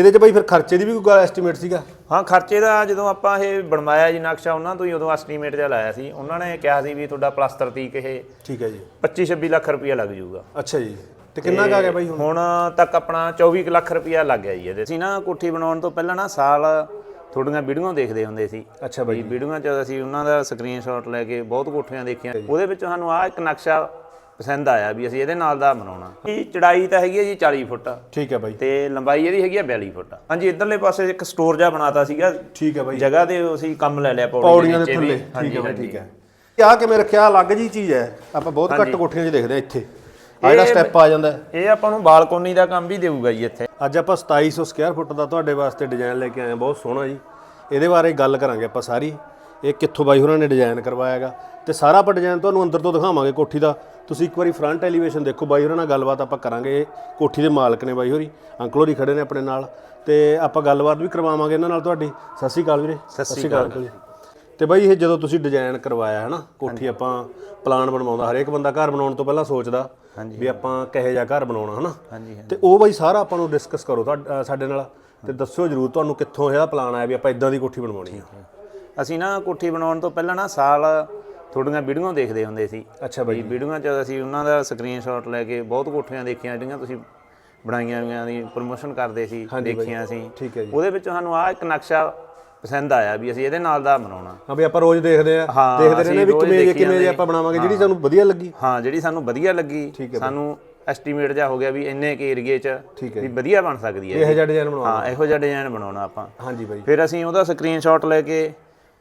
ਇਹਦੇ 'ਚ ਬਾਈ ਫਿਰ ਖਰਚੇ ਦੀ ਵੀ ਕੋਈ ਐਸਟੀਮੇਟ ਸੀਗਾ? ਹਾਂ ਖਰਚੇ ਦਾ ਜਦੋਂ ਆਪਾਂ ਇਹ ਬਣਵਾਇਆ ਜੀ ਨਕਸ਼ਾ ਉਹਨਾਂ ਤੋਂ ਹੀ ਉਦੋਂ ਐਸਟੀਮੇਟ ਜਿਹਾ ਲਾਇਆ ਸੀ। ਉਹਨਾਂ ਨੇ ਕਿਹਾ ਸੀ ਵੀ ਤੁਹਾਡਾ ਪਲਾਸਟਰ ਤੀਕ ਇਹ ਠੀਕ ਹੈ ਜੀ। 25 26 ਲੱਖ ਰੁਪਇਆ ਲੱਗ ਜਾਊਗਾ। ਅੱਛਾ ਜੀ। ਤੇ ਕਿੰਨਾ ਕੁ ਆ ਗਿਆ ਬਾਈ ਹੁਣ? ਹੁਣ ਤੱਕ ਆਪਣਾ 24 ਕੁ ਲੱਖ ਰੁਪਇਆ ਲੱਗ ਗਿਆ ਜੀ ਇਹਦੇ ਅਸੀਂ ਨਾ ਕੋਠੀ ਬਣਾਉਣ ਤੋਂ ਪਹਿਲਾਂ ਨਾ ਸਾਲ ਤੁਹਾਡੀਆਂ ਵੀਡੀਓ ਦੇਖਦੇ ਹੁੰਦੇ ਸੀ। ਅੱਛਾ ਵੀ ਵੀਡੀਓਆਂ 'ਚ ਅਸੀਂ ਉਹਨਾਂ ਦਾ ਸਕਰੀਨਸ਼ਾਟ ਲੈ ਕੇ ਬਹੁਤ ਕੋਠੀਆਂ ਦੇਖੀਆਂ। ਉਹਦੇ ਵਿੱਚ ਸਾਨੂੰ ਆਹ ਇੱਕ ਨਕਸ਼ਾ ਪਸੰਦ ਆਇਆ ਵੀ ਅਸੀਂ ਇਹਦੇ ਨਾਲ ਦਾ ਬਣਾਉਣਾ। ਇਹ ਚੜਾਈ ਤਾਂ ਹੈਗੀ ਹੈ ਜੀ 40 ਫੁੱਟ। ਠੀਕ ਹੈ ਬਾਈ। ਤੇ ਲੰਬਾਈ ਇਹਦੀ ਹੈਗੀ ਆ 42 ਫੁੱਟ। ਹਾਂਜੀ ਇਧਰਲੇ ਪਾਸੇ ਇੱਕ ਸਟੋਰ ਜਿਹਾ ਬਣਾਤਾ ਸੀਗਾ। ਠੀਕ ਹੈ ਬਾਈ। ਜਗ੍ਹਾ ਤੇ ਅਸੀਂ ਕੰਮ ਲੈ ਲਿਆ ਪੌੜੀਆਂ ਦੇ। ਥੱਲੇ। ਠੀਕ ਹੈ ਬਾਈ। ਠੀਕ ਹੈ। ਆਹ ਕਿਵੇਂ ਰੱਖਿਆ? ਅਲੱਗ ਜੀ ਚੀਜ਼ ਹੈ। ਆਪਾਂ ਬਹੁਤ ਘੱਟ ਕੋਠੀਆਂ 'ਚ ਦੇਖਦੇ ਆ ਇੱਥੇ। ਆ ਜਿਹੜਾ ਸਟੈਪ ਆ ਜਾਂਦਾ ਹੈ। ਇਹ ਆਪਾਂ ਨੂੰ ਬਾਲਕੋਨੀ ਦਾ ਕੰਮ ਵੀ ਦੇਊਗਾ ਜੀ ਇੱਥੇ। ਅੱਜ ਆਪਾਂ 2700 ਸਕੁਅਰ ਫੁੱਟ ਦਾ ਤੁਹਾਡੇ ਵਾਸਤੇ ਡਿਜ਼ਾਈਨ ਲੈ ਕੇ ਆਏ ਹਾਂ। ਬਹੁਤ ਸੋਹਣਾ ਜੀ। ਇਹਦੇ ਬਾਰੇ ਗੱਲ ਕਰਾਂਗੇ ਆਪਾਂ ਸਾਰੀ। ਇਹ ਕਿੱਥੋਂ ਬਾਈ ਹੋਰਾਂ ਨੇ ਡਿਜ਼ਾਈਨ ਕਰਵਾਇਆਗਾ ਤੇ ਸਾਰਾ ਆਪਾਂ ਡਿਜ਼ਾਈਨ ਤੁਹਾਨੂੰ ਅੰਦਰ ਤੋਂ ਦਿਖਾਵਾਂਗੇ ਕੋਠੀ ਦਾ। ਤੁਸੀਂ ਇੱਕ ਵਾਰੀ ਫਰੰਟ ਐਲੀਵੇਸ਼ਨ ਦੇਖੋ ਬਾਈ ਹੋਰਾਂ ਨਾਲ ਗੱਲਬਾਤ ਆਪਾਂ ਕਰਾਂਗੇ। ਕੋਠੀ ਦੇ ਮਾਲਕ ਨੇ ਬਾਈ ਹੋਰੀ ਅੰਕਲ ਹੋਰੀ ਖੜੇ ਨੇ ਆਪਣੇ ਨਾਲ। ਤੇ ਆਪਾਂ ਗੱਲਬਾਤ ਵੀ ਕਰਵਾਵਾਂਗੇ ਇਹਨਾਂ ਨਾਲ ਤੁਹਾਡੀ। ਸਤਿ ਸ਼੍ਰੀ ਅਕਾਲ ਵੀਰੇ। ਸਤਿ ਸ਼੍ਰੀ ਅਕਾਲ ਜੀ। ਤੇ ਬਾਈ ਇਹ ਜਦੋਂ ਤੁਸੀਂ ਡਿਜ਼ਾਈਨ ਕਰਵਾਇਆ ਹੈ ਨਾ ਕੋਠੀ ਆਪਾਂ ਪਲਾਨ ਬਣਵਾਉਂਦਾ ਹਰੇਕ ਬੰਦਾ ਘਰ ਬਣਾਉਣ ਤੋਂ ਪਹਿਲਾਂ ਸੋਚਦਾ ਵੀ ਆਪਾਂ ਕਿਹੋ ਜਿਹਾ ਘਰ ਬਣਾਉਣਾ ਹਨਾ। ਹਾਂਜੀ ਤੇ ਉਹ ਬਾਈ ਸਾਰਾ ਆਪਾਂ ਨੂੰ ਡਿਸਕਸ ਕਰੋ ਸਾਡੇ ਨਾਲ। ਤੇ ਦੱਸਿਓ ਜਰੂਰ ਤੁਹਾਨੂੰ ਕਿੱਥੋਂ ਇਹਦਾ ਪਲਾਨ ਆਇਆ ਵੀ ਆਪਾਂ ਇਦਾਂ ਦੀ ਕੋਠੀ ਬਣਵਾਉਣੀ ਆ। ਅਸੀਂ ਨਾ ਕੋਠੀ ਬਣਾਉਣ ਤੋਂ ਪਹਿਲਾਂ ਨਾ ਸਾਲ ਤੁਹਾਡੀਆਂ ਵੀਡੀਓ ਦੇਖਦੇ ਹੁੰਦੇ ਸੀ। ਅੱਛਾ ਵੀ ਵੀਡੀਓਆਂ 'ਚ ਅਸੀਂ ਉਹਨਾਂ ਦਾ ਸਕਰੀਨਸ਼ਾਟ ਲੈ ਕੇ ਬਹੁਤ ਕੋਠੀਆਂ ਦੇਖੀਆਂ ਜਿਹੜੀਆਂ ਤੁਸੀਂ ਬਣਾਈਆਂ ਹੋਈਆਂ ਦੀ ਪ੍ਰੋਮੋਸ਼ਨ ਕਰਦੇ ਸੀ ਦੇਖੀਆਂ ਸੀ। ਉਹਦੇ ਵਿੱਚ ਸਾਨੂੰ ਆਹ ਇੱਕ ਨਕਸ਼ਾ ਪਸੰਦ ਆਇਆ ਵੀ ਅਸੀਂ ਇਹਦੇ ਨਾਲ ਦਾ ਬਣਾਉਣਾ। ਹਾਂ ਵੀ ਆਪਾਂ ਰੋਜ਼ ਦੇਖਦੇ ਆ ਦੇਖਦੇ ਰਹਿੰਦੇ ਵੀ ਕਿਵੇਂ ਕਿਵੇਂ। ਆਪਾਂ ਬਣਾਵਾਂਗੇ ਜਿਹੜੀ ਸਾਨੂੰ ਵਧੀਆ ਲੱਗੀ। ਹਾਂ ਜਿਹੜੀ ਸਾਨੂੰ ਵਧੀਆ ਲੱਗੀ ਸਾਨੂੰ ਐਸਟੀਮੇਟ ਜਾ ਹੋ ਗਿਆ ਵੀ ਇੰਨੇ ਕੇ ਏਰੀਏ 'ਚ ਵੀ ਵਧੀਆ ਬਣ ਸਕਦੀ ਹੈ ਇਹੋ ਜਿਹਾ ਡਿਜ਼ਾਈਨ ਬਣਾਉਣਾ। ਹਾਂ ਇਹੋ ਜਿਹਾ ਡਿਜ਼ਾਈਨ ਬਣਾਉਣਾ ਆਪਾਂ। ਹਾਂਜੀ ਬਾਈ। ਫਿਰ ਅਸੀਂ ਉਹਦਾ ਸਕਰੀਨਸ਼ਾਟ ਲੈ ਕੇ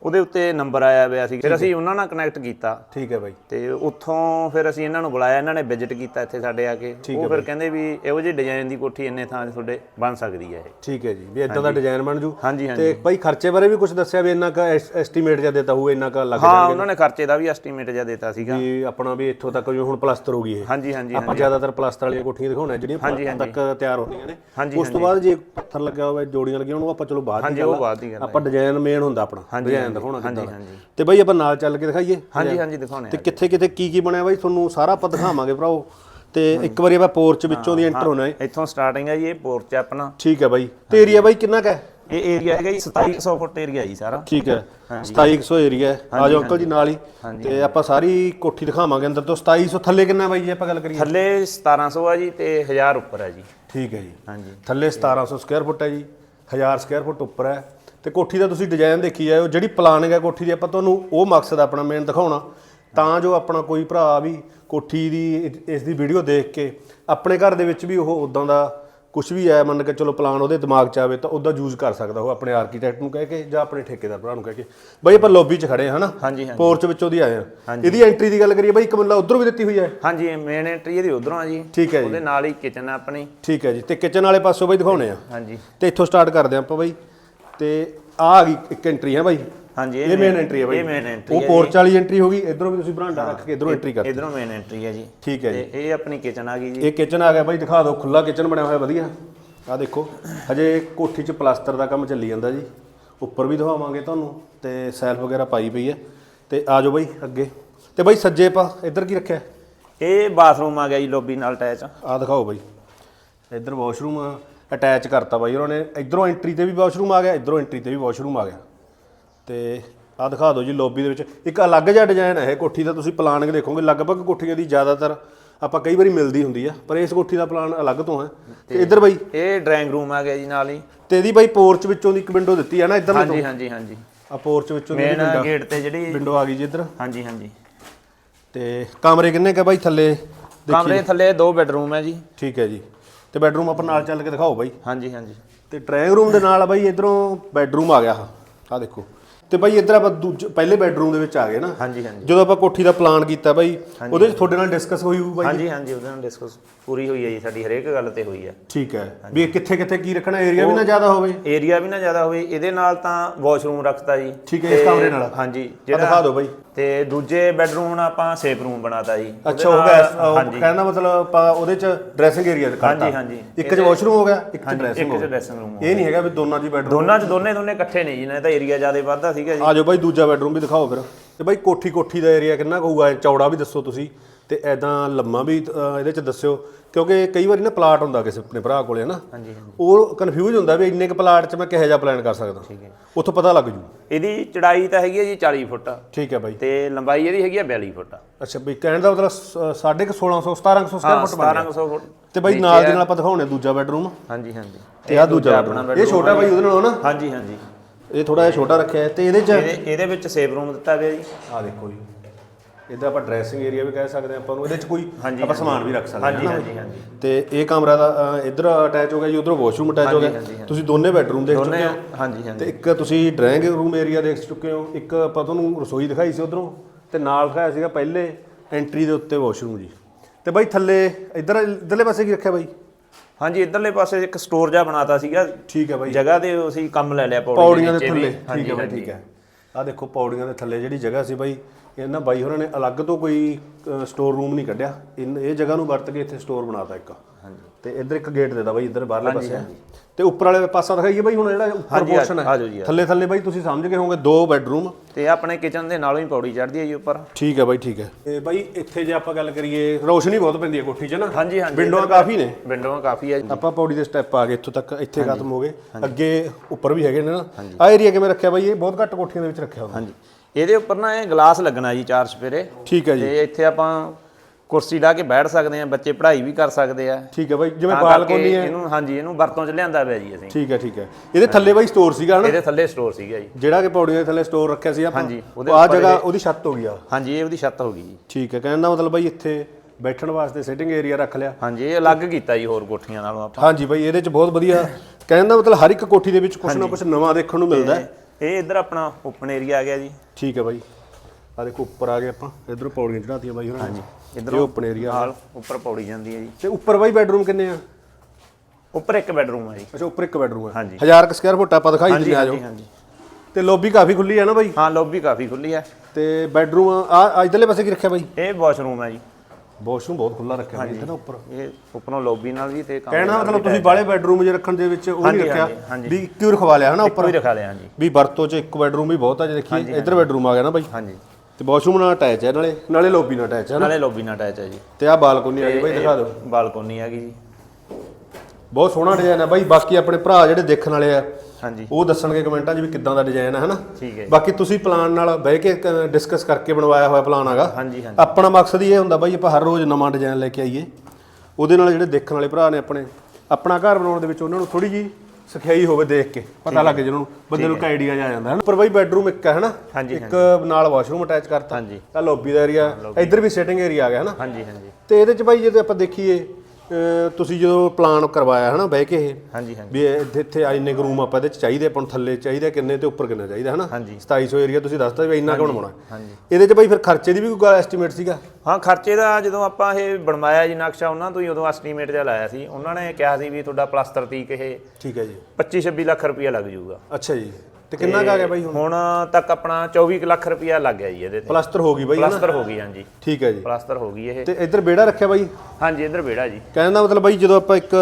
ਉਹਦੇ ਉੱਤੇ ਨੰਬਰ ਆਇਆ ਹੋਇਆ ਸੀ। ਫਿਰ ਅਸੀਂ ਉਹਨਾਂ ਨਾਲ ਕਨੈਕਟ ਕੀਤਾ। ਠੀਕ ਹੈ ਬਾਈ। ਤੇ ਉੱਥੋਂ ਫਿਰ ਅਸੀਂ ਇਹਨਾਂ ਨੂੰ ਬੁਲਾਇਆ ਇਹਨਾਂ ਨੇ ਵਿਜ਼ਿਟ ਕੀਤਾ ਇੱਥੇ ਸਾਡੇ ਆ ਕੇ। ਉਹ ਫਿਰ ਕਹਿੰਦੇ ਵੀ ਇਹੋ ਜਿਹੀ ਡਿਜ਼ਾਈਨ ਦੀ ਕੋਠੀ ਇੰਨੇ ਥਾਂ 'ਤੇ ਤੁਹਾਡੇ ਬਣ ਸਕਦੀ ਹੈ ਇਹ। ਠੀਕ ਹੈ ਜੀ ਵੀ ਇਦਾਂ ਦਾ ਡਿਜ਼ਾਈਨ ਬਣ ਜੂ। ਹਾਂਜੀ ਹਾਂਜੀ। ਤੇ ਬਾਈ ਖਰਚੇ ਬਾਰੇ ਵੀ ਕੁਝ ਦੱਸਿਆ ਵੀ ਇੰਨਾ ਕ ਐਸਟੀਮੇਟ ਜਾਂ ਦਿੱਤਾ ਹੋਊ ਇੰਨਾ ਕ ਲੱਗ ਹਾਂ ਉਹਨਾਂ ਨੇ ਖਰਚੇ ਦਾ ਵੀ ਐਸਟੀਮੇਟ ਜਿਹਾ ਦਿੱਤਾ ਸੀਗਾ। ਵੀ ਆਪਣਾ ਵੀ ਇੱਥੋਂ ਤੱਕ ਜੋ ਹੁਣ ਪਲਾਸਟਰ ਹੋ ਗਈ ਇਹ। ਹਾਂਜੀ ਹਾਂਜੀ ਆਪਾਂ ਜ਼ਿਆਦਾਤਰ ਪਲਾਸਟਰ ਵਾਲੀਆਂ ਕੋਠੀਆਂ ਦਿਖਾਉਣਾ ਜਿਹੜੀਆਂ ਪਲਾਸਟਰ ਤੱਕ ਤਿਆਰ ਹੋਣੀਆਂ ਨੇ। ਹਾਂਜੀ, ਉਸ ਤੋਂ ਬਾਅਦ ਜੇ ਪੱਥਰ ਲੱਗਿਆ ਹੋਵੇ ਜੋੜੀਆਂ ਲੱਗੀਆਂ ਉਹਨੂੰ ਆਪਾਂ ਚਲੋ ਬਾਅਦ ਦੀ ਹਾਂਜੀ ਗੱਲ ਉਹ ਆ। ਬਾਅਦ ਦੀ ਗੱਲ ਆਪਾਂ ਡਿਜ਼ਾਈਨ ਮੇਨ ਹੁੰਦਾ ਆਪਣਾ ਡਿਜ਼ਾਈਨ ਦਿਖਾਉਣਾ ਹਾਂਜੀ ਕਿੱਦਾਂ ਦਾ। ਹਾਂਜੀ। ਤੇ ਬਾਈ ਆਪਾਂ ਨਾਲ ਚੱਲ ਕੇ ਦਿਖਾਈਏ? ਹਾਂਜੀ ਹਾਂਜੀ ਦਿਖਾਉਣੇ ਤੇ ਕਿੱਥੇ ਕਿੱਥੇ ਕੀ ਕੀ ਬਣਿਆ ਬਾਈ? ਤੁਹਾਨੂੰ ਸਾਰਾ ਆਪਾਂ ਦਿਖਾਵਾਂਗੇ ਭਰਾਓ। ਤੇ ਇੱਕ ਵਾਰੀ ਆਪਾਂ ਪੋਰਚ ਵਿੱਚੋਂ ਦੀ ਐਂਟਰ ਹੋਣਾ ਹੈ। ਇੱਥੋਂ ਸਟਾਰਟਿੰਗ ਹੈ ਜੀ ਇਹ ਪੋਰਚ ਹੈ ਆਪਣਾ। ਠੀਕ ਹੈ ਬਾਈ। ਤੇ ਏਰੀਆ ਬਾਈ ਕਿੰਨਾ ਕੁ ਹੈ? ਇਹ ਏਰੀਆ ਹੈਗਾ ਜੀ 2700 ਫੁੱਟ ਏਰੀਆ ਜੀ ਸਾਰਾ। ਠੀਕ ਹੈ। 2700 ਏਰੀਆ ਹੈ। ਆ ਜਾਓ ਅੰਕਲ ਜੀ ਨਾਲ ਹੀ। ਤੇ ਆਪਾਂ ਸਾਰੀ ਕੋਠੀ ਦਿਖਾਵਾਂਗੇ ਅੰਦਰ ਤੋਂ। 2700 ਥੱਲੇ ਕਿੰਨਾ ਬਾਈ ਜੇ ਆਪਾਂ ਗੱਲ ਕਰੀਏ? ਥੱਲੇ 1700 ਆ ਜੀ ਤੇ 1000 ਉੱਪਰ ਹੈ ਜੀ। ਠੀਕ ਹੈ ਜੀ। ਹਾਂਜੀ। ਥੱਲੇ 1700 ਸਕੁਅਰ ਫੁੱਟ ਹੈ ਜੀ। 1000 ਸਕੁਅਰ ਫੁੱਟ ਉੱਪਰ ਹੈ। ਤੇ ਕੋਠੀ ਦਾ ਤੁਸੀਂ ਡਿਜ਼ਾਈਨ ਦੇਖੀ ਜਾਇਓ ਜਿਹੜੀ ਪਲਾਨਿੰਗ ਹੈ ਕੋਠੀ ਦੀ ਆਪਾਂ ਤੁਹਾਨੂੰ ਉਹ ਮਕਸਦ ਆਪਣਾ ਮੇਨ ਦਿਖਾਉਣਾ। ਤਾਂ ਜੋ ਆਪਣਾ ਕੋਈ ਭਰਾ ਵੀ ਕੋਠੀ ਦੀ ਇਸ ਦੀ ਵੀਡੀਓ ਦੇਖ ਕੇ ਆਪਣੇ ਘਰ ਦੇ ਵਿੱਚ ਵੀ ਉਹ ਉਦਾਂ ਦਾ ਕੁਝ ਵੀ ਹੈ ਮੰਨ ਕੇ ਚਲੋ ਪਲਾਨ ਉਹਦੇ ਦਿਮਾਗ 'ਚ ਆਵੇ ਤਾਂ ਉਹਦਾ ਯੂਜ਼ ਕਰ ਸਕਦਾ ਉਹ ਆਪਣੇ ਆਰਕੀਟੈਕਟ ਨੂੰ ਕਹਿ ਕੇ ਜਾਂ ਆਪਣੇ ਠੇਕੇਦਾਰ ਭਰਾ ਨੂੰ ਕਹਿ ਕੇ। ਬਈ ਆਪਾਂ ਲੌਬੀ 'ਚ ਖੜੇ ਹਾਂ ਹਨਾ? ਹਾਂਜੀ ਹਾਂਜੀ। ਪੋਰਚ ਵਿੱਚੋਂ ਦੀ ਆਏ ਆ। ਇਹਦੀ ਐਂਟਰੀ ਦੀ ਗੱਲ ਕਰੀਏ ਬਈ ਇੱਕ ਮੱਲਾ ਉਧਰੋਂ ਵੀ ਦਿੱਤੀ ਹੋਈ ਹੈ। ਹਾਂਜੀ ਮੇਨ ਐਂਟਰੀ ਇਹਦੀ ਉਧਰੋਂ ਆ ਜੀ। ਠੀਕ ਹੈ ਜੀ। ਉਹਦੇ ਨਾਲ ਹੀ ਕਿਚਨ ਆ ਆਪਣੀ। ਠੀਕ ਹੈ ਜੀ। ਤੇ ਕਿਚਨ ਵਾਲੇ ਪਾਸੋਂ ਬਈ ਦਿਖਾਉਣੇ ਆ। ਹਾਂਜੀ। ਤੇ ਇੱਥੋਂ ਸਟਾਰਟ ਕਰਦੇ ਹਾਂ ਆਪਾਂ ਬਾਈ। ਤੇ ਆ ਆ ਗਈ ਇੱਕ ਐਂਟਰੀ ਹੈ ਬਾਈ। ਹਾਂਜੀ ਇਹ ਮੇਨ ਐਂਟਰੀ ਹੈ ਬਾਈ। ਇਹ ਮੇਨ ਐਂਟਰੀ ਉਹ ਪੋਰਚ ਵਾਲੀ ਐਂਟਰੀ ਹੋ ਗਈ ਇਧਰੋਂ ਵੀ ਤੁਸੀਂ ਬਰਾਂਡਾ ਰੱਖ ਕੇ ਇਧਰੋਂ ਐਂਟਰੀ ਕਰ ਇਧਰੋਂ ਮੇਨ ਐਂਟਰੀ ਹੈ ਜੀ। ਠੀਕ ਹੈ ਜੀ। ਤੇ ਇਹ ਆਪਣੀ ਕਿਚਨ ਆ ਗਈ ਜੀ। ਇਹ ਕਿਚਨ ਆ ਗਿਆ ਬਾਈ ਦਿਖਾ ਦਿਓ ਖੁੱਲਾ ਕਿਚਨ ਬਣਿਆ ਹੋਇਆ ਵਧੀਆ। ਆ ਦੇਖੋ ਹਜੇ ਕੋਠੀ 'ਚ ਪਲਾਸਟਰ ਦਾ ਕੰਮ ਚੱਲੀ ਜਾਂਦਾ ਜੀ। ਉੱਪਰ ਵੀ ਦਿਖਾਵਾਂਗੇ ਤੁਹਾਨੂੰ ਤੇ ਸੈਲਫ ਵਗੈਰਾ ਪਾਈ ਪਈ ਹੈ। ਤੇ ਆ ਜਾਓ ਬਾਈ ਅੱਗੇ। ਤੇ ਬਾਈ ਸੱਜੇ ਪਾ ਇੱਧਰ ਕੀ ਰੱਖਿਆ? ਇਹ ਬਾਥਰੂਮ ਆ ਗਿਆ ਜੀ ਲੌਬੀ ਨਾਲ ਅਟੈਚ ਆ ਦਿਖਾਓ ਬਾਈ। ਇੱਧਰ ਵਾਸ਼ਰੂਮ ਅਟੈਚ ਕਰਤਾ ਬਾਈ ਉਹਨਾਂ ਨੇ। ਇਧਰੋਂ ਐਂਟਰੀ ਤੇ ਵੀ ਵਾਸ਼ਰੂਮ ਆ ਗਿਆ ਇਧਰੋਂ ਐਂਟਰੀ ਤੇ ਵੀ ਵਾਸ਼ਰੂਮ ਆ ਗਿਆ। ਤੇ ਆ ਦਿਖਾ ਦਿਓ ਜੀ ਲੌਬੀ ਦੇ ਵਿੱਚ। ਇੱਕ ਅਲੱਗ ਜਿਹਾ ਡਿਜ਼ਾਈਨ ਹੈ ਇਹ ਕੋਠੀ ਦਾ ਤੁਸੀਂ ਪਲਾਨਿੰਗ ਦੇਖੋਗੇ ਲਗਭਗ ਕੋਠੀਆਂ ਦੀ ਜ਼ਿਆਦਾਤਰ ਆਪਾਂ ਕਈ ਵਾਰੀ ਮਿਲਦੀ ਹੁੰਦੀ ਆ ਪਰ ਇਸ ਕੋਠੀ ਦਾ ਪਲਾਨ ਅਲੱਗ ਤੋਂ ਹੈ ਤੇ ਇੱਧਰ ਬਾਈ। ਇਹ ਡਰਾਇੰਗ ਰੂਮ ਆ ਗਿਆ ਜੀ ਨਾਲ ਹੀ। ਤੇ ਇਹਦੀ ਬਾਈ ਪੋਰਚ ਵਿੱਚੋਂ ਦੀ ਇੱਕ ਵਿੰਡੋ ਦਿੱਤੀ ਹੈ ਨਾ ਇੱਧਰ ਹਾਂਜੀ ਹਾਂਜੀ ਹਾਂਜੀ। ਆ ਪੋਰਚ ਵਿੱਚੋਂ ਦੀ ਮੇਨ ਗੇਟ ਤੇ ਜਿਹੜੀ ਵਿੰਡੋ ਆ ਗਈ ਜੀ ਇੱਧਰ। ਹਾਂਜੀ ਹਾਂਜੀ। ਤੇ ਕਮਰੇ ਕਿੰਨੇ ਕਾ ਬਾਈ ਥੱਲੇ? ਕਮਰੇ ਥੱਲੇ ਦੋ ਬੈੱਡਰੂਮ ਹੈ ਜੀ। ਠੀਕ ਹੈ ਜੀ। ਤੇ ਬੈੱਡਰੂਮ ਆਪਾਂ ਨਾਲ ਚੱਲ ਕੇ ਦਿਖਾਓ ਬਾਈ। ਹਾਂਜੀ ਹਾਂਜੀ। ਤੇ ਡਰਾਇੰਗ ਰੂਮ ਦੇ ਨਾਲ ਬਾਈ ਇਧਰੋਂ ਬੈੱਡਰੂਮ ਆ ਗਿਆ ਆ ਆਹ ਦੇਖੋ। ਤੇ ਬਾਈ ਇੱਧਰ ਆਪਾਂ ਦੂਜੇ ਪਹਿਲੇ ਬੈੱਡਰੂਮ ਦੇ ਵਿੱਚ ਆ ਗਏ ਨਾ। ਹਾਂਜੀ ਹਾਂਜੀ। ਜਦੋਂ ਆਪਾਂ ਕੋਠੀ ਦਾ ਪਲਾਨ ਕੀਤਾ ਬਾਈ ਉਹਦੇ ਵਿੱਚ ਤੁਹਾਡੇ ਨਾਲ ਡਿਸਕਸ ਹੋਈ ਹੋਊ ਬਾਈ। ਹਾਂਜੀ ਹਾਂਜੀ ਉਹਦੇ ਨਾਲ ਡਿਸਕਸ ਪੂਰੀ ਹੋਈ ਹੈ ਜੀ ਸਾਡੀ ਹਰੇਕ ਗੱਲ ਤੇ ਹੋਈ ਹੈ। ਠੀਕ ਹੈ। ਵੀ ਕਿੱਥੇ ਕਿੱਥੇ ਕੀ ਰੱਖਣਾ ਏਰੀਆ ਵੀ ਨਾ ਜ਼ਿਆਦਾ ਹੋਵੇ। ਏਰੀਆ ਵੀ ਨਾ ਜ਼ਿਆਦਾ ਹੋਵੇ ਇਹਦੇ ਨਾਲ ਤਾਂ ਵਾਸ਼ਰੂਮ ਰੱਖਤਾ ਜੀ। ਠੀਕ ਹੈ, ਇਸ ਕਮਰੇ ਨਾਲ? ਹਾਂਜੀ ਆ ਦਿਖਾ ਦਿਓ ਬਾਈ। ਤੇ ਦੂਜੇ ਬੈੱਡਰੂਮ ਨਾਲ ਆਪਾਂ ਸੇਫ ਰੂਮ ਬਣਾਤਾ ਜੀ। ਅੱਛਾ ਹੋ ਗਿਆ। ਨਾਲ- ਇਸ- ਉਹ ਹਾਂਜੀ। ਕਹਿਣ ਦਾ ਮਤਲਬ ਆਪਾਂ ਉਹਦੇ ਚ ਡਰੈਸਿੰਗ ਏਰੀਆ ਕਰਤਾ ਹਾਂਜੀ, ਹਾਂਜੀ। ਇੱਕ ਚ ਵਾਸ਼ਰੂਮ ਹੋ ਗਿਆ ਇੱਕ ਚ ਡਰੈਸਿੰਗ ਇੱਕ ਹੋ ਚ ਗਿਆ। ਡਰੈਸਿੰਗ ਰੂਮ ਇਹ ਨਹੀਂ ਹੈਗਾ ਵੀ ਦੋਨਾਂ ਦੀ ਬੈੱਡਰੂਮ ਦੋਨਾਂ ਚ ਦੋਨੇ ਦੋਨੇ ਇਕੱਠੇ ਨਹੀਂ ਜੀ ਨਾ ਤਾਂ ਏਰੀਆ ਜ਼ਿਆਦਾ ਵੱਧਦਾ ਸੀਗਾ ਜੀ। ਆ ਜਾਓ ਬਾਈ ਦੂਜਾ ਬੈੱਡਰੂਮ ਵੀ ਦਿਖਾਓ ਫਿਰ। ਤੇ ਬਾਈ ਕੋਠੀ ਕੋਠੀ ਦਾ ਏਰੀਆ ਕਿੰਨਾ ਹੋਊਗਾ? ਚੌੜਾ ਵੀ ਦੱਸੋ ਤੁਸੀਂ। ਤੇ ਐਦਾਂ ਲੰਮਾ ਵੀ ਅ, ਇਹਦੇ ਚ ਦੱਸਿਓ ਕਿਉਂਕਿ ਕਈ ਵਾਰੀ ਨਾ ਪਲਾਟ ਹੁੰਦਾ ਕਿਸੇ ਆਪਣੇ ਭਰਾ ਕੋਲੇ ਨਾ ਹਾਂਜੀ ਹਾਂਜੀ। ਉਹ ਕਨਫਿਊਜ਼ ਹੁੰਦਾ ਵੀ ਇੰਨੇ ਕ ਪਲਾਟ ਚ ਮੈਂ ਕਿਹੋ ਜਿਹਾ ਪਲਾਨ ਕਰ ਸਕਦਾ। ਠੀਕ ਹੈ। ਉੱਥੋਂ ਪਤਾ ਲੱਗ ਜੂ। ਇਹਦੀ ਚੜਾਈ ਤਾਂ ਹੈਗੀ ਹੈ ਜੀ 40 ਫੁੱਟ। ਠੀਕ ਹੈ ਬਾਈ। ਤੇ ਲੰਬਾਈ ਇਹਦੀ ਹੈਗੀ ਹੈ 42 ਫੁੱਟ। ਅੱਛਾ ਬਈ ਕਹਿਣ ਦਾ ਮਤਲਬ ਸ- ਸਾਢੇ ਕੁ 1600 1700 ਸਕੁਅਰ ਫੁੱਟ ਬਣ ਗਿਆ 1700 ਫੁੱਟ। ਤੇ ਬਾਈ ਨਾਲ ਦੇ ਨਾਲ ਆਪਾਂ ਦਿਖਾਉਣੇ ਦੂਜਾ ਬੈਡਰੂਮ ਹਾਂਜੀ ਹਾਂਜੀ। ਤੇ ਆ ਦੂਜਾ bedroom। ਇਹ ਛੋਟਾ ਬਾਈ ਉਹਦੇ ਨਾਲੋਂ ਨਾ। ਹਾਂਜੀ ਹਾਂਜੀ। ਇਹ ਥੋੜਾ ਜਿਹਾ ਛੋਟਾ ਰੱਖਿਆ ਹੈ। ਤੇ ਇਹਦੇ ਚ ਇਹਦੇ ਇਹਦੇ ਵਿੱਚ ਸੇਵ ਰੂਮ ਦਿੱਤਾ ਗਿਆ ਜੀ। ਆ ਦੇਖੋ ਜੀ। ਇਹਦਾ ਆਪਾਂ ਡਰੈਸਿੰਗ ਏਰੀਆ ਵੀ ਕਹਿ ਸਕਦੇ ਹਾਂ ਆਪਾਂ ਨੂੰ ਇਹਦੇ ਚ ਕੋਈ ਹਾਂਜੀ, ਆਪਾਂ ਸਮਾਨ ਵੀ ਰੱਖ ਸਕਦੇ ਹਾਂਜੀ ਹਾਂ ਹਾਂਜੀ। ਹਾਂਜੀ। ਤੇ ਇਹ ਕਮਰਾ ਦਾ ਅ, ਇੱਧਰ ਅਟੈਚ ਹੋ ਗਿਆ ਜੀ ਉਧਰ ਵਾਸ਼ਰੂਮ ਅਟੈਚ ਹੋ ਗਿਆ। ਤੁਸੀਂ ਦੋਨੇ ਬੈਡਰੂਮ ਦੇਖ ਚੁੱਕੇ ਹੋ। ਹਾਂਜੀ ਹਾਂਜੀ। ਤੇ ਇੱਕ ਤੁਸੀਂ ਡਰਾਇੰਗ ਰੂਮ ਏਰੀਆ ਦੇਖ ਚੁੱਕੇ ਹੋ। ਇੱਕ ਆਪਾਂ ਤੁਹਾਨੂੰ ਰਸੋਈ ਦਿਖਾਈ ਸੀ ਉਧਰੋਂ ਤੇ ਨਾਲ ਦਿਖਾਇਆ ਸੀਗਾ ਪਹਿਲੇ ਐਂਟਰੀ ਦੇ ਉੱਤੇ ਵਾਸ਼ਰੂਮ ਜੀ। ਤੇ ਬਾਈ ਥੱਲੇ ਇੱਧਰ ਇੱਧਰਲੇ ਪਾਸੇ ਕੀ ਰੱਖਿਆ ਬਾਈ? ਹਾਂਜੀ ਇਧਰਲੇ ਪਾਸੇ ਇੱਕ ਸਟੋਰ ਜਿਹਾ ਬਣਾਤਾ ਸੀਗਾ। ਠੀਕ ਹੈ ਬਾਈ। ਜਗ੍ਹਾ ਤੇ ਅਸੀਂ ਕੰਮ ਲੈ ਲਿਆ ਪੌੜੀ ਪੌੜੀਆਂ ਦੇ ਨੀਚੇ ਵੀ। ਥੱਲੇ। ਠੀਕ ਹੈ ਬਾਈ ਠੀਕ ਹੈ। ਆ ਦੇਖੋ ਪੌੜੀਆਂ ਦੇ ਥੱਲੇ ਜਿਹੜੀ ਜਗ੍ਹਾ ਸੀ ਬਾਈ ਇਹਨਾਂ ਬਾਈ ਹੋਰਾਂ ਨੇ ਅਲੱਗ ਤੋਂ ਕੋਈ ਸਟੋਰ ਰੂਮ ਨਹੀਂ ਕੱਢਿਆ। ਇਨ- ਇਹ ਜਗ੍ਹਾ ਨੂੰ ਵਰਤ ਕੇ ਇੱਥੇ ਸਟੋਰ ਬਣਾਤਾ ਇੱਕ। ਹਾਂਜੀ। ਤੇ ਇੱਧਰ ਇੱਕ ਗੇਟ ਦੇਦਾ ਬਾਈ ਇੱਧਰ ਬਾਹਰਲੇ ਪਾਸੇ। ਤੇ ਉੱਪਰ ਵਾਲੇ ਪਾਸਾ ਦਿਖਾਈਏ ਬਾਈ ਹੁਣ ਜਿਹੜਾ ਉੱਪਰ ਹਾਂਜੀ, ਪੋਰਸ਼ਨ ਆ ਹੈ। ਜਾਓ ਜੀ, ਆ ਥੱਲੇ ਥੱਲੇ ਬਾਈ ਤੁਸੀਂ ਸਮਝ ਗਏ ਹੋਵੋਗੇ ਦੋ ਬੈੱਡਰੂਮ ਤੇ ਆਪਣੇ ਕਿਚਨ ਦੇ ਨਾਲੋਂ ਹੀ ਪੌੜੀ ਚੜ੍ਹਦੀ ਹੈ ਜੀ ਉੱਪਰ। ਠੀਕ ਹੈ ਬਾਈ ਠੀਕ ਹੈ। ਤੇ ਬਾਈ ਇੱਥੇ ਜੇ ਆਪਾਂ ਗੱਲ ਕਰੀਏ ਰੋਸ਼ਨੀ ਬਹੁਤ ਪੈਂਦੀ ਹੈ ਕੋਠੀ 'ਚ ਨਾ। ਹਾਂਜੀ ਹਾਂਜੀ। ਵਿੰਡੋਆਂ ਕਾਫੀ ਨੇ। ਵਿੰਡੋਆਂ ਕਾਫੀ ਹੈ ਜੀ। ਆਪਾਂ ਪੌੜੀ ਦੇ ਸਟੈਪ ਆ ਗਏ ਇੱਥੋਂ ਤੱਕ ਇੱਥੇ ਖਤਮ ਹੋ ਗਏ। ਅੱਗੇ ਉੱਪਰ ਵੀ ਹੈਗੇ ਨੇ ਨਾ। ਆ ਏਰੀਆ ਕਿਵੇਂ ਰੱਖਿਆ ਬਾਈ ਇਹ ਬਹੁਤ ਘੱਟ ਕੋਠੀਆਂ ਦੇ ਵਿੱਚ ਰੱਖਿਆ ਹੁੰਦਾ ਹਾਂਜੀ। ਇਹਦੇ ਉੱਪਰ ਨਾ ਇਹ ਗਲਾਸ ਲੱਗਣਾ ਜੀ ਚਾਰ ਸਪੇਰੇ ਠੀਕ ਹੈ ਜੀ। ਤੇ ਇੱਥੇ ਆਪਾਂ ਕੁਰਸੀ ਢਾ ਕੇ ਬੈਠ ਸਕਦੇ ਆ ਬੱਚੇ ਪੜ੍ਹਾਈ ਵੀ ਕਰ ਸਕਦੇ ਆ। ਠੀਕ ਹੈ ਬਾਈ ਜਿਵੇਂ ਤਾਂ ਬਾਲਕੋਨੀ ਹੈ। ਇਹਨੂੰ ਹਾਂਜੀ ਇਹਨੂੰ ਵਰਤੋਂ ਚ ਲਿਆਂਦਾ ਪਿਆ ਜੀ ਅਸੀਂ। ਠੀਕ ਹੈ ਠੀਕ ਹੈ। ਇਹਦੇ ਥੱਲੇ ਬਾਈ ਸਟੋਰ ਸੀਗਾ ਨਾ? ਇਹਦੇ ਥੱਲੇ ਸਟੋਰ ਸੀਗਾ ਜੀ। ਜਿਹੜਾ ਕਿ ਪੌੜੀਆਂ ਦੇ ਥੱਲੇ ਸਟੋਰ ਰੱਖਿਆ ਸੀ ਆਪਾਂ। ਹਾਂਜੀ, ਉਹਦੇ ਆ ਜਗ੍ਹਾ ਉਹਦੀ ਛੱਤ ਹੋ ਗਿਆ ਹਾਂਜੀ ਇਹ ਉਹਦੀ ਛੱਤ ਹੋ ਗਈ ਜੀ। ਠੀਕ ਹੈ ਕਹਿਣ ਦਾ ਮਤਲਬ ਬਾਈ ਇੱਥੇ ਬੈਠਣ ਵਾਸਤੇ ਸਿਟਿੰਗ ਏਰੀਆ ਰੱਖ ਲਿਆ। ਹਾਂਜੀ ਇਹ ਅਲੱਗ ਕੀਤਾ ਜੀ ਹੋਰ ਕੋਠੀਆਂ ਨਾਲੋਂ ਆਪਾਂ। ਹਾਂਜੀ ਬਾਈ ਇਹਦੇ ਚ ਬਹੁਤ ਵਧੀਆ। ਕਹਿਣ ਦਾ ਮਤਲਬ ਹਰ ਇੱਕ ਕੋਠੀ ਦੇ ਵਿੱਚ ਕੁਝ ਨਾ ਕੁਝ ਨਵਾਂ ਦੇਖਣ ਨੂੰ ਮਿਲਦਾ ਹੈ। ਇਹ ਇੱਧਰ ਆਪਣਾ ਓਪਨ ਏਰੀਆ ਆ ਗਿਆ ਜੀ। ਠੀਕ ਹੈ ਬਾਈ। ਆ ਦੇਖੋ ਉੱਪਰ ਆ ਗਏ ਆਪਾਂ। ਇਧਰੋਂ ਪੌੜੀਆਂ ਚੜਾਤੀਆਂ ਬਾਈ ਹੋਰਾਂ ਨੇ। ਇੱਧਰ ਓਪਨ ਏਰੀਆ ਹਾਲ ਉੱਪਰ ਪੌੜੀ ਜਾਂਦੀ ਹੈ ਜੀ। ਤੇ ਉੱਪਰ ਬਾਈ ਬੈਡਰੂਮ ਕਿੰਨੇ ਆ? ਉੱਪਰ ਇੱਕ ਬੈਡਰੂਮ ਹੈ ਜੀ। ਅੱਛਾ ਉੱਪਰ ਇੱਕ ਬੈਡਰੂਮ ਹੈ ਹਾਂਜੀ। 1000 ਕੁ ਸਕੁਅਰ ਫੁੱਟ ਆਪਾਂ ਦਿਖਾਈ ਹਾਂਜੀ ਦਿੰਦੇ ਆ ਜਾਓ ਹਾਂਜੀ ਹਾਂਜੀ। ਤੇ ਲੌਬੀ ਕਾਫੀ ਖੁੱਲੀ ਹੈ ਨਾ ਬਾਈ? ਹਾਂ ਲੌਬੀ ਕਾਫੀ ਖੁੱਲੀ ਹੈ ਤੇ ਬੈਡਰੂਮ ਆ ਇਧਰਲੇ ਪਾਸੇ ਕੀ ਰੱਖਿਆ ਬਾਈ? ਇਹ ਵਾਸ਼ਰੂਮ ਹੈ ਜੀ। ਵਾਸ਼ਰੂਮ ਬਹੁਤ ਖੁੱਲਾ ਰੱਖਿਆ ਬਾਈ ਇੱਥੇ ਨਾ ਉੱਪਰ। ਇਹ ਉੱਪਰੋਂ ਲੌਬੀ ਨਾਲ ਵੀ ਤੇ ਕੰਮ ਕਹਿਣਾ ਮਤਲਬ ਤੁਸੀਂ ਬਾਲੇ ਬੈਡਰੂਮ ਜੇ ਰੱਖਣ ਦੇ ਵਿੱਚ ਉਹ ਨਹੀਂ ਹਾਂਜੀ, ਰੱਖਿਆ ਹਾਂਜੀ। ਵੀ ਕਿਉਂ ਰਖਵਾ ਲਿਆ ਹਨਾ ਉੱਪਰ? ਕੋਈ ਰਖਾ ਲਿਆ ਹਾਂਜੀ। ਵੀ ਵਰਤੋਂ ਚ ਇੱਕ ਬੈਡਰੂਮ ਵੀ ਬਹੁਤ ਆ ਜੇ ਦੇਖੀਏ ਇੱਧਰ ਬੈਡਰੂਮ ਆ ਗਿਆ ਨਾ ਬਾਈ। ਹਾਂਜੀ। ਤੇ ਵਾਸ਼ਰੂਮ ਨਾਲ ਅਟੈਚ ਹੈ ਨਾਲੇ ਨਾਲੇ ਲੌਬੀ ਨਾਲ ਅਟੈਚ ਹੈ ਨਾ ਨਾਲੇ ਲੌਬੀ ਨਾਲ ਅਟੈਚ ਹੈ ਜੀ। ਤੇ ਆ ਬਾਲਕੋਨੀ ਆ ਗਈ ਬਾਈ ਦਿਖਾ ਦਿਓ। ਬਾਲਕੋਨੀ ਹੈਗੀ ਜੀ। ਬਹੁਤ ਸੋਹਣਾ ਡਿਜ਼ਾਈਨ ਹੈ ਬਾਈ ਬਾਕੀ ਆਪਣੇ ਭਰਾ ਜਿਹੜੇ ਦੇਖਣ ਵਾਲੇ ਆ ਹਾਂਜੀ। ਉਹ ਦੱਸਣਗੇ ਕਮੈਂਟਾਂ 'ਚ ਵੀ ਕਿੱਦਾਂ ਦਾ ਡਿਜ਼ਾਈਨ ਹੈ ਹਨਾ? ਠੀਕ ਹੈ ਜੀ। ਬਾਕੀ ਤੁਸੀਂ ਪਲਾਨ ਨਾਲ ਬਹਿ ਕੇ ਡਿਸਕਸ ਕਰਕੇ ਬਣਵਾਇਆ ਹੋਇਆ ਪਲਾਨ ਹੈਗਾ ਹਾਂਜੀ ਹਾਂਜੀ। ਆਪਣਾ ਮਕਸਦ ਹੀ ਇਹ ਹੁੰਦਾ ਬਾਈ ਆਪਾਂ ਹਰ ਰੋਜ਼ ਨਵਾਂ ਡਿਜ਼ਾਈਨ ਲੈ ਕੇ ਆਈਏ। ਉਹਦੇ ਨਾਲ ਜਿਹੜੇ ਦੇਖਣ ਵਾਲੇ ਭਰਾ ਨੇ ਆਪਣੇ ਆਪਣਾ ਘਰ ਬਣਾਉਣ ਦੇ ਵਿੱਚ ਉਹਨਾਂ ਨੂੰ ਥੋੜੀ ਜੀ ਸਿਖਾਈ ਹੋਵੇ ਦੇਖ ਕੇ ਪਤਾ ਲੱਗ ਜੇ ਉਹਨਾਂ ਨੂੰ ਬੰਦੇ ਨੂੰ ਇੱਕ ਆਈਡੀਆ ਜਾ ਜਾਂਦਾ ਹੈ ਨਾ ਉੱਪਰ ਬਾਈ ਬੈਡਰੂਮ ਇੱਕ ਹੈ ਹਨਾ? ਹਾਂਜੀ, ਇੱਕ ਨਾਲ ਵਾਸ਼ਰੂਮ ਅਟੈਚ ਕਰਤਾ। ਹਾਂਜੀ। ਆ ਲੌਬੀ ਦਾ ਏਰੀਆ ਇੱਧਰ ਵੀ ਸਿਟਿੰਗ ਏਰੀਆ ਆ ਗਿਆ ਹਨਾ? ਹਾਂਜੀ ਹਾਂਜੀ। ਤੇ ਇਹਦੇ ਚ ਬਾਈ ਜੇ ਆਪਾਂ ਦੇਖੀਏ ਤੁਸੀਂ ਜਦੋਂ ਪਲਾਨ ਕਰਵਾਇਆ ਹਨਾ ਬਹਿ ਕੇ ਇਹ ਹਾਂਜੀ ਹਾਂਜੀ। ਵੀ ਇਹ ਇੱਥੇ ਆ ਇੰਨੇ ਕੁ ਰੂਮ ਆਪਾਂ ਇਹਦੇ ਚ ਚਾਹੀਦੇ ਆਪਾਂ ਨੂੰ ਥੱਲੇ ਚਾਹੀਦੇ ਕਿੰਨੇ ਤੇ ਉੱਪਰ ਕਿੰਨਾ ਚਾਹੀਦਾ ਹਨਾ? ਹਾਂਜੀ। 2700 ਏਰੀਆ ਤੁਸੀਂ ਦੱਸਤਾ ਵੀ ਇੰਨਾ ਕਿਉਂ ਬਣਾਉਣਾ? ਹਾਂਜੀ। ਇਹਦੇ ਚ ਬਾਈ ਫਿਰ ਖਰਚੇ ਦੀ ਵੀ ਕੋਈ ਐਸਟੀਮੇਟ ਸੀਗਾ? ਹਾਂ ਖਰਚੇ ਦਾ ਜਦੋਂ ਆਪਾਂ ਇਹ ਬਣਵਾਇਆ ਜੀ ਨਕਸ਼ਾ ਉਹਨਾਂ ਤੋਂ ਹੀ ਉਦੋਂ ਐਸਟੀਮੇਟ ਜਿਹਾ ਲਾਇਆ ਸੀ। ਉਹਨਾਂ ਨੇ ਕਿਹਾ ਸੀ ਵੀ ਤੁਹਾਡਾ ਪਲਸਤਰ ਤੀਕ ਇਹ ਠੀਕ ਹੈ ਜੀ। 25 26 ਲੱਖ ਰੁਪਇਆ ਲੱਗ ਜਾਊਗਾ। ਅੱਛਾ ਜੀ। ਤੇ ਕਿੰਨਾ ਕੁ ਆ ਗਿਆ ਬਾਈ ਹੁਣ? ਹੁਣ ਤੱਕ ਆਪਣਾ 24 ਕੁ ਲੱਖ ਰੁਪਇਆ ਲੱਗ ਗਿਆ ਜੀ ਇਹਦੇ ਤੇ। ਪਲਸਟਰ ਹੋ ਗਈ ਬਾਈ ਹਨਾ ਪਲਸਤਰ ਹੋ ਗਈ ਹਾਂਜੀ। ਠੀਕ ਹੈ ਜੀ। ਪਲਸਤਰ ਹੋ ਗਈ ਇਹ। ਤੇ ਇੱਧਰ ਬੇੜਾ ਰੱਖਿਆ ਬਾਈ? ਹਾਂਜੀ ਇੱਧਰ ਵਿਹੜਾ ਜੀ। ਕਹਿਣ ਦਾ ਮਤਲਬ ਬਾਈ ਜਦੋਂ ਆਪਾਂ ਇੱਕ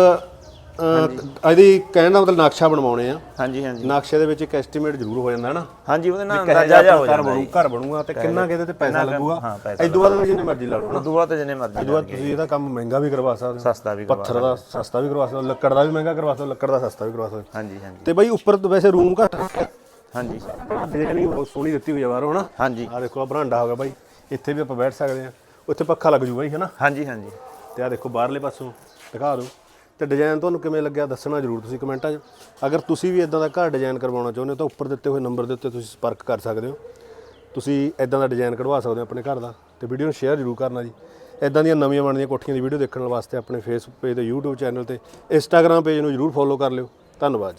ਅਹ, ਇਹਦੀ ਕਹਿਣ ਦਾ ਮਤਲਬ ਨਕਸ਼ਾ ਬਣਵਾਉਣੇ ਆ। ਹਾਂਜੀ ਹਾਂਜੀ। ਨਕਸ਼ੇ ਦੇ ਵਿੱਚ ਇੱਕ ਐਸਟੀਮੇਟ ਜ਼ਰੂਰ ਹੋ ਜਾਂਦਾ ਹੈ ਨਾ? ਹਾਂਜੀ ਉਹਦੇ ਨਾਲ ਅੰਦਾਜ਼ਾ ਜਿਹਾ ਹੋ ਘਰ ਜਾਂਦਾ ਬਣੂ ਜੀ। ਘਰ ਬਣੂਗਾ ਤੇ ਕਿੰਨਾ ਕਿਹਦੇ ਤੇ ਪੈਸਾ ਲੱਗੂਗਾ? ਹਾਂ, ਪੈਸਾ ਇਦੋਂ ਬਾਅਦ ਜਿੰਨੇ ਮਰਜ਼ੀ ਲਾ ਲਓ ਨਾ? ਉਦੋਂ ਬਾਅਦ ਜਿੰਨੇ ਮਰਜ਼ੀ ਇਦੋਂ ਬਾਅਦ ਤੁਸੀਂ ਇਹਦਾ ਕੰਮ ਮਹਿੰਗਾ ਵੀ ਕਰਵਾ ਸਕਦੇ ਹੋ। ਸਸਤਾ ਵੀ ਕਰਵਾ ਪੱਥਰ ਦਾ ਸਸਤਾ ਵੀ ਕਰਵਾ ਸਕਦੇ ਹੋ ਲੱਕੜ ਦਾ ਵੀ ਮਹਿੰਗਾ ਕਰਵਾ ਸਕਦੇ ਹੋ ਲੱਕੜ ਦਾ ਸਸਤਾ ਵੀ ਕਰਵਾ ਸਕਦੇ ਹੋ। ਹਾਂਜੀ ਹਾਂਜੀ। ਤੇ ਬਾਈ ਉੱਪਰ ਤਾਂ ਵੈਸੇ ਰੂਮ ਘੱਟ ਰੱਖਿਆ ਹਾਂਜੀ। ਡਿਜ਼ਾਈਨਿੰਗ ਬਹੁਤ ਸੋਹਣੀ ਦਿੱਤੀ ਹੋਈ ਆ ਬਾਹਰੋਂ ਹਨਾ? ਹਾਂਜੀ। ਆ ਦੇਖੋ ਆ ਬਰਾਂਡਾ ਹੋ ਗਿਆ ਬਾਈ। ਇੱਥੇ ਵੀ ਆਪਾਂ ਬੈਠ ਸਕਦੇ ਆ। ਉੱਥੇ ਪੱਖਾ ਲੱਗ ਜੂਗਾ ਜੀ ਹਨਾ? ਹਾਂਜੀ ਹਾਂਜੀ। ਤੇ ਆ ਦੇਖੋ ਬਾਹਰਲੇ ਪਾਸੋਂ ਦਿਖਾ ਦਿਓ। ਤੇ ਡਿਜ਼ਾਈਨ ਤੁਹਾਨੂੰ ਕਿਵੇਂ ਲੱਗਿਆ ਦੱਸਣਾ ਜਰੂਰ ਤੁਸੀਂ ਕਮੈਂਟਾਂ 'ਚ। ਅਗਰ ਤੁਸੀਂ ਵੀ ਇਦਾਂ ਦਾ ਘਰ ਡਿਜ਼ਾਈਨ ਕਰਵਾਉਣਾ ਚਾਹੁੰਦੇ ਹੋ ਤਾਂ ਉੱਪਰ ਦਿੱਤੇ ਹੋਏ ਨੰਬਰ ਦੇ ਉੱਤੇ ਤੁਸੀਂ ਸੰਪਰਕ ਕਰ ਸਕਦੇ ਹੋ। ਤੁਸੀਂ ਇਦਾਂ ਦਾ ਡਿਜ਼ਾਈਨ ਕਢਵਾ ਸਕਦੇ ਹੋ ਆਪਣੇ ਘਰ ਦਾ। ਤੇ ਵੀਡੀਓ ਨੂੰ ਸ਼ੇਅਰ ਜਰੂਰ ਕਰਨਾ ਜੀ। ਇਦਾਂ ਦੀਆਂ ਨਵੀਆਂ ਬਣਦੀਆਂ ਕੋਠੀਆਂ ਦੀ ਵੀਡੀਓ ਦੇਖਣ ਵਾਸਤੇ ਆਪਣੇ ਫੇਸਬੁੱਕ ਪੇਜ ਤੇ YouTube ਚੈਨਲ ਤੇ Instagram ਪੇਜ ਨੂੰ ਜਰੂਰ ਫੋਲੋ ਕਰ ਲਿਓ। ਧੰਨਵਾਦ